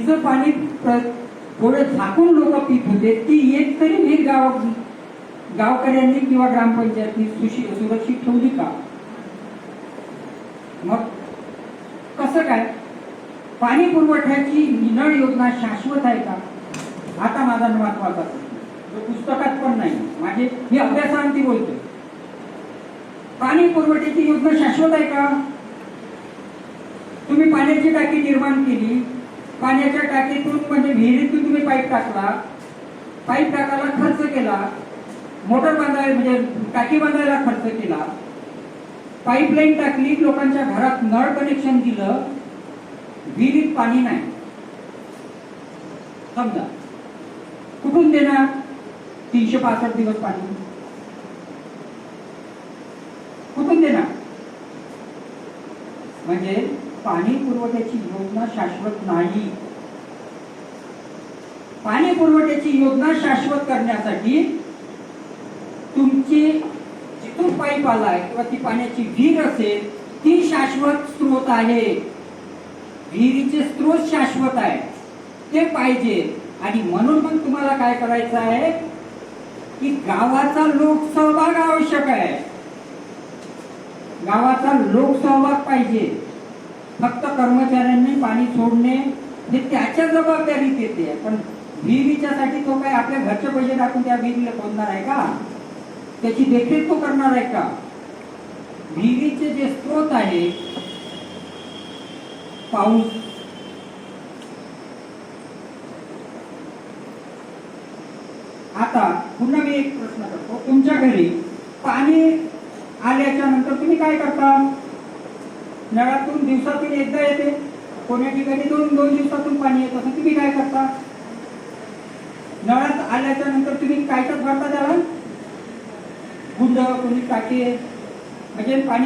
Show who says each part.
Speaker 1: हिचं पाणी थोडं झाकून लोक पित होते. ती एक तरी विहीर गाव गावकऱ्यांनी किंवा ग्रामपंचायतनी सुशी सुरक्षित ठेवली का? मग कसं काय? पाणी पुरवठ्याची नळ योजना शाश्वत आहे का? आता माझा महत्त्वाचा जो पुस्तकात पण नाही. माझे मी अभ्यासांती बोलतोय. पाणी पुरवठ्याची योजना शाश्वत आहे का? तुम्ही पाण्याची टाकी निर्माण केली. पाण्याच्या टाकीतून म्हणजे विहिरीतून तुम्ही पाईप टाकला. पाईप टाकायला खर्च केला. मोटर बांधायला म्हणजे टाकी बांधायला खर्च केला. पाईपलाईन टाकली लोकांच्या घरात नळ कनेक्शन दिलं. विहिरीत पाणी नाही. समजा. कुठून देणार? तीनशे पासष्ट दिवस पाणी. कुठून देणार? म्हणजे पाणी पुरवठ्याची योजना शाश्वत नाही. पाणी पुरवठ्याची योजना शाश्वत करण्यासाठी तुमची जिथून पाईप आलाय किंवा ती पाण्याची विहीर असेल ती शाश्वत स्रोत आहे. विहिरीचे स्रोत शाश्वत आहे. ते पाहिजे. आणि म्हणून मग तुम्हाला काय करायचं आहे? की गावाचा लोकसहभाग आवश्यक आहे. गावाचा लोकसहभाग पाहिजे. फक्त कर्मचाऱ्यांनी पाणी सोडणे हे त्याच्या जबाबदारीत येते पण विहिरीच्यासाठी तो काय आपल्या घरचे पैसे टाकून त्या विहिरीला खोदणार आहे का? त्याची देखरेख तो करणार आहे का? विहिरीचे जे स्रोत आहे पाऊस. आता पुन्हा मी एक प्रश्न करतो. तुमच्या घरी पाणी आल्याच्यानंतर तुम्ही काय करता? नळातून दिवसातून एकदा येते. कोण्या ठिकाणी दोन दोन दिवसातून पाणी येत असं तुम्ही काय करता? नळात आल्याच्यानंतर तुम्ही काय करता त्याला? गुंड कोणी टाके म्हणजे पाणी